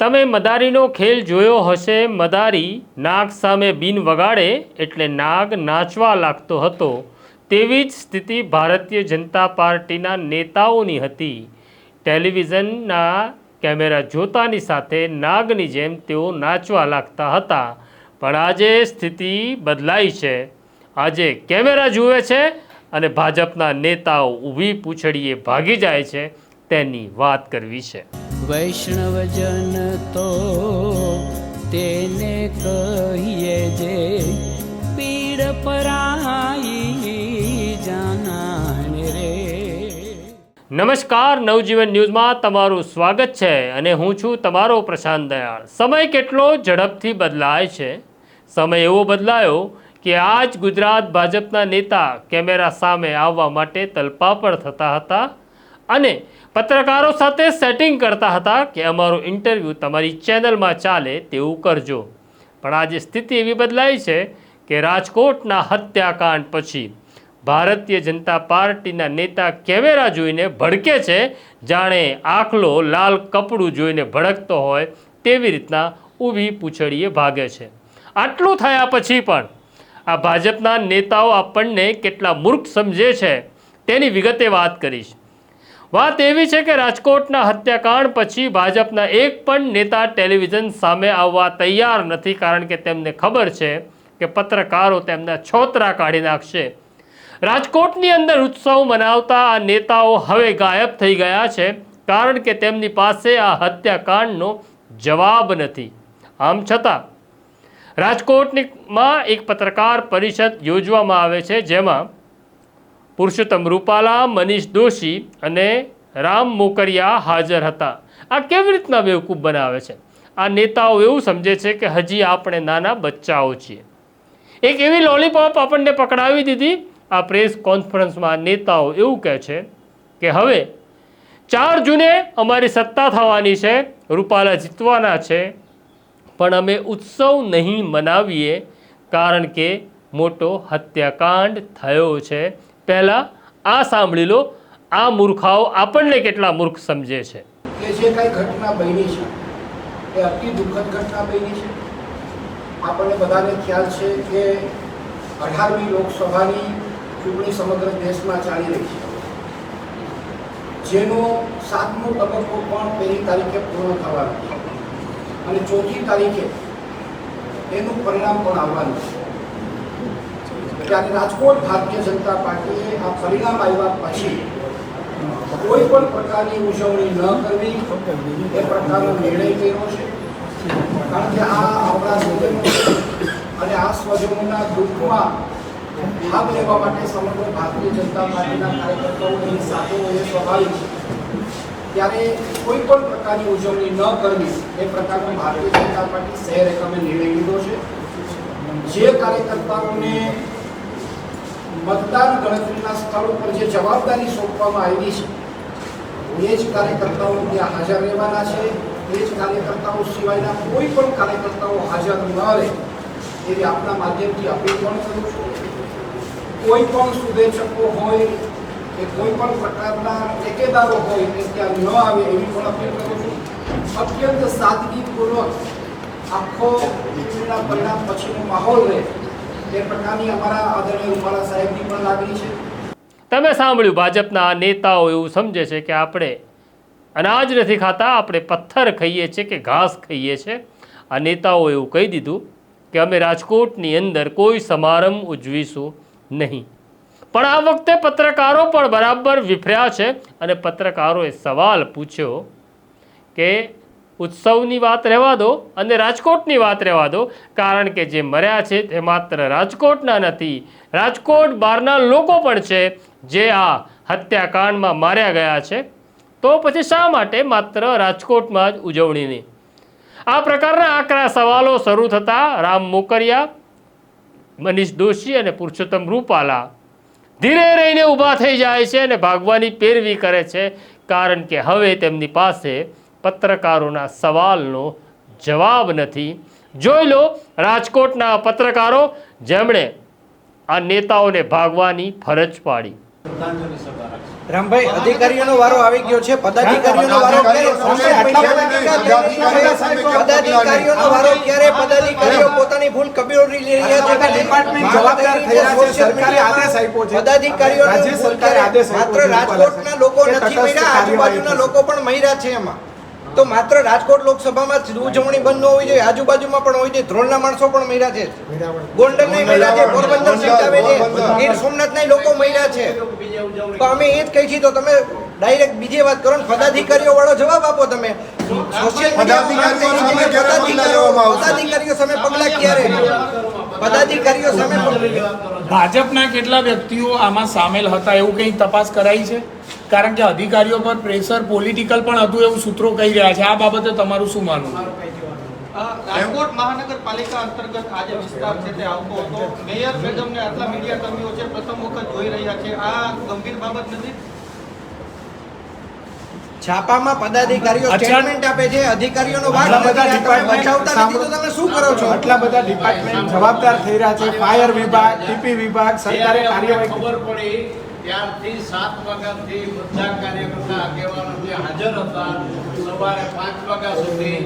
તમે મદારીનો ખેલ જોયો હશે, મદારી નાગ સામે બિન વગાડે એટલે નાગ નાચવા લાગતો હતો. તેવી જ સ્થિતિ ભારતીય જનતા પાર્ટીના નેતાઓની હતી. ટેલિવિઝનના કેમેરા જોતાની સાથે નાગની જેમ તેઓ નાચવા લાગતા હતા. પણ આજે સ્થિતિ બદલાઈ છે. આજે કેમેરા જુએ છે અને ભાજપના નેતાઓ ઊભી પૂછડીએ ભાગી જાય છે. તેની વાત કરવી છે. વૈષ્ણવજન તો તેને કહીએ જે પીડ પરાઈ જાણે રે. નમસ્કાર, નવજીવન ન્યૂઝમાં તમારું સ્વાગત છે અને હું છું તમારો પ્રશાંત દયાળ. સમય કેટલો ઝડપથી બદલાય છે? સમય એવો બદલાયો કે આજ ગુજરાત ભાજપના નેતા કેમેરા સામે આવવા માટે તલપાપડ થતા હતા અને પત્રકારો સાથે સેટિંગ કરતા હતા કે અમારું ઇન્ટરવ્યૂ તમારી ચેનલમાં ચાલે તેવું કરજો. પણ આજે સ્થિતિ એવી બદલાઈ છે કે રાજકોટના હત્યાકાંડ પછી ભારતીય જનતા પાર્ટીના નેતા કેમેરા જોઈને ભડકે છે, જાણે આખલો લાલ કપડું જોઈને ભડકતો હોય તેવી રીતના ઊભી પૂંછડીએ ભાગે છે. આટલું થયા પછી પણ આ ભાજપના નેતાઓ આપણને કેટલા મૂર્ખ સમજે છે તેની વિગતે વાત કરીશ. વાત એવી છે કે રાજકોટના હત્યાકાંડ પછી ભાજપના એક પણ નેતા ટેલિવિઝન સામે આવવા તૈયાર નથી, કારણ કે તેમને ખબર છે કે પત્રકારો તેમના છોતરા કાઢી નાખશે. રાજકોટની અંદર ઉત્સવ મનાવતા આ નેતાઓ હવે ગાયબ થઈ ગયા છે, કારણ કે તેમની પાસે આ હત્યાકાંડનો જવાબ નથી. આમ છતાં રાજકોટમાં એક પત્રકાર પરિષદ યોજવામાં આવે છે, જેમાં પુરુષોત્તમ રૂપાલા, મનીષ દોશી અને રામ મોકરિયા હાજર હતા. આ કેવી રીતના બેવકૂફ બનાવે છે? આ નેતાઓ એવું સમજે છે કે હજી આપણે નાના બચ્ચાઓ છીએ. એક એવી લોલીપોપ આપણને પકડાવી દીધી. આ પ્રેસ કોન્ફરન્સમાં નેતાઓ એવું કહે છે કે હવે ચાર જૂને અમારી સત્તા થવાની છે, રૂપાલા જીતવાના છે, પણ અમે ઉત્સવ નહીં મનાવીએ કારણ કે મોટો હત્યાકાંડ થયો છે. પહેલાં આ સાંભળી લો, આ મૂર્ખાઓ આપણને કેટલા મૂર્ખ સમજે છે. કે જે કાંઈ ઘટના બની છે, એ અતિ દુઃખદ ઘટના બની છે. આપણને બધાને ખ્યાલ છે કે અઢારમી લોકસભાની ચૂંટણી સમગ્ર દેશમાં ચાલી રહી છે. જેનો સાતમો તબક્કો પણ પહેલી તારીખે પૂર્ણ થવાનો છે. અને ચોથી તારીખે એનું પરિણામ પણ આવવાનું છે. ત્યારે રાજકોટ ભારતીય જનતા પાર્ટીએ આ પરિણામ આવ્યા પછી કોઈ પણ પ્રકારની ઉજવણી ન કરવી, એ પ્રકારનો નિર્ણય કર્યો છે. કારણ કે આ આપણા સ્વજનો અને આ સ્વજનોના દુઃખમાં ભાગ લેવા માટે સમગ્ર ભારતીય જનતા પાર્ટીના કાર્યકર્તાઓની સાથે હોય સ્વાભાવિક ત્યારે કોઈ પણ પ્રકારની ઉજવણી ન કરવી, એ પ્રકારનો ભારતીય જનતા પાર્ટી શહેર એકમે નિર્ણય લીધો છે. જે કાર્યકર્તાઓને મતદાન ગણતરીના સ્થળ ઉપર જે જવાબદારી સોંપવામાં આવી છે એ જ કાર્યકર્તાઓ ત્યાં હાજર રહેવાના છે. એ જ કાર્યકર્તાઓ સિવાયના કોઈ પણ કાર્યકર્તાઓ હાજર ન રહે એવી આપના માધ્યમથી અપીલ પણ કરું છું. કોઈ પણ શુભેચ્છકો હોય કે કોઈ પણ પ્રકારના ટેકેદારો હોય તે ત્યાં ન આવે એવી પણ અપીલ કરું છું. અત્યંત સાદગીપૂર્વક આખો ચૂંટણીના પરિણામ પછીનો માહોલ રહે. તમે સાંભળ્યું, ભાજપના નેતાઓ એવું સમજે છે કે આપણે અનાજ નથી ખાતા, આપણે પથ્થર ખાઈએ છીએ કે ઘાસ ખાઈએ છીએ. આ નેતાઓ એવું કહી દીધું કે અમે રાજકોટની અંદર કોઈ સમારંભ ઉજવીશું નહીં. પણ આ વખતે પત્રકારો પણ બરાબર વિફર્યા છે અને પત્રકારોએ સવાલ પૂછ્યો કે ઉત્સવની વાત રહેવા દો અને રાજકોટની વાત રહેવા દો, કારણ કે જે મર્યા છે તે માત્ર રાજકોટના નથી. રાજકોટ બહારના લોકો પણ છે જે આ હત્યાકાંડમાં માર્યા ગયા છે. તો પછી શા માટે માત્ર રાજકોટમાં જ ઉજવણીની? આ પ્રકારના આકરા સવાલો શરૂ થતા રામ મોકરિયા, મનીષ દોશી અને પુરુષોત્તમ રૂપાલા ધીરે રહીને ઊભા થઈ જાય છે અને ભાગવાની પેરવી કરે છે, કારણ કે હવે તેમની પાસે પત્રકારોના સવાલનો જવાબ નથી જોઈ લો રાજકોટના પત્રકારો જેમણે આ નેતાઓને ભાગવાની ફરજ પાડી રામભાઈ અધિકારીઓનો વારો આવી ગયો છે પદાધિકારીઓનો વારો. પદાધિકારીઓનો વારો ક્યારે પદાધિકારીઓ પોતાની ભૂલ કબૂલી લઈ રહ્યા છે ડિપાર્ટમેન્ટ જવાબદાર થયા છે. સરકારે આદેશ આપ્યો છે. પદાધિકારીઓ રાજ્ય સરકારે આદેશ માત્ર રાજકોટના લોકો નથી મળ્યા આજુબાજુના લોકો પણ મળ્યા છે એમાં તો માત્ર રાજકોટ લોકસભામાં જ ઉજવણી બંધ ન હોવી જોઈએ. આજુબાજુમાં પણ હોવી જોઈએ ધ્રોલના માણસો પણ મળ્યા છે. ગોંડલ નહીં મળ્યા છે પોરબંદર આવે છે. ગીર સોમનાથના લોકો મળ્યા છે. તો અમે એ જ કહી છીએ તો તમે ડાયરેક્ટ બીજી વાત કરો ને પદાધિકારીઓ વાળો જવાબ આપો તમે. સોશિયલ પગલાં પદાધિકારીઓ સામે પગલા ક્યારે? પદાધિકારીઓ સામે ભાજપના કેટલા વ્યક્તિઓ આમાં સામેલ હતા એવું કંઈ તપાસ કરાઈ છે? કારણ કે અધિકારીઓ પર પ્રેશર પોલિટિકલ પણ હતું એવું સૂત્રો કહી રહ્યા છે. આ બાબતે તમારું શું માનવું? રાજકોટ મહાનગરપાલિકા અંતર્ગત આ જે વિસ્તાર છે તે આવતો હતો. મેયર મેડમને આટલા મીડિયા કર્મીઓ છે પ્રથમ વખત જોઈ રહ્યા છે. આ ગંભીર બાબત નથી. છાપામાં પદાધિકારીઓ સ્ટેટમેન્ટ આપે છે અધિકારીઓનો ભાગ આટલા બધા તમે ડિપાર્ટમેન્ટ બચાવતા નથી તો તમે શું કરો છો? આટલા બધા ડિપાર્ટમેન્ટ જવાબદાર થઈ રહ્યા છે ફાયર વિભાગ ટીપી વિભાગ સરકારે કાર્યવાહી ખબર પડી ત્યારથી સાત વાગ્યાથી બધા કાર્યકર્તા આગેવાનો જે હાજર હતા સવારે પાંચ વાગ્યા સુધી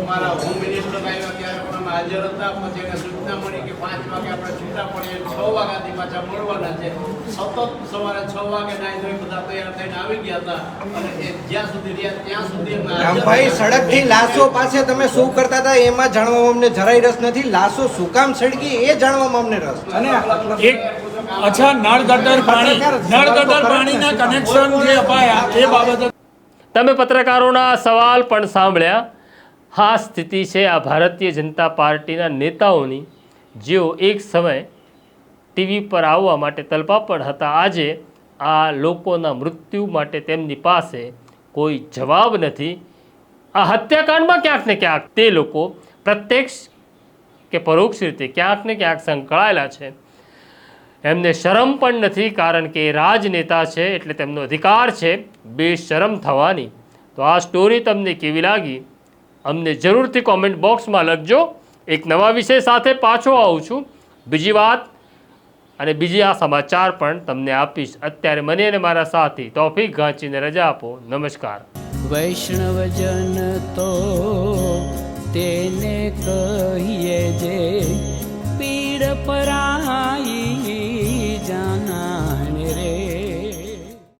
અમારા હોમ મિનિસ્ટર આવ્યા ત્યારે પણ અમે હાજર હતા. પછી એને સૂચના મળી કે પાંચ વાગે આપણે છૂટા પડીએ છ વાગ્યાથી પાછા મળવાના છે. સતત સવારે છ વાગે નાઈ ધોઈ બધા તૈયાર થઈને આવી ગયા હતા. અને એ જ્યાં સુધી રહ્યા ત્યાં સુધી અમે રામભાઈ સડકથી લાશો પાસે તમે શું કરતા હતા? એમાં જાણવામાં અમને જરાય રસ નથી. લાશો શું કામ સળગી? એ જાણવામાં અમને રસ અને એક અચ્છા નળ ગટર પાણી નળ ગટર પાણીના કનેક્શન જે અપાયા એ બાબતે તમે પત્રકારોના સવાલ પણ સાંભળ્યા. આ સ્થિતિ છે આ ભારતીય જનતા પાર્ટીના નેતાઓની. જેઓ એક સમય ટીવી પર આવવા માટે તલપાપડ હતા. આજે આ લોકોના મૃત્યુ માટે તેમની પાસે કોઈ જવાબ નથી. આ હત્યાકાંડમાં ક્યાંક ને ક્યાંક તે લોકો પ્રત્યક્ષ કે પરોક્ષ રીતે ક્યાંક ને ક્યાંક સંકળાયેલા છે. એમને શરમ પણ નથી કારણ કે રાજનેતા છે એટલે તેમનો અધિકાર છે. બેશરમ થવાની. તો આ સ્ટોરી તમને કેવી લાગી? અમને જરૂરથી કોમેન્ટ બોક્સમાં લખજો. એક નવા વિષય સાથે પાછો આવું છું. બીજી વાત અને બીજી આ સમાચાર પણ તમને આપીશ. અત્યારે મને અને મારા સાથી ટોફિક ગાંચીને રજા આપો. નમસ્કાર. વૈષ્ણવજન તો તેને કહીએ જે પીડ પરાઈ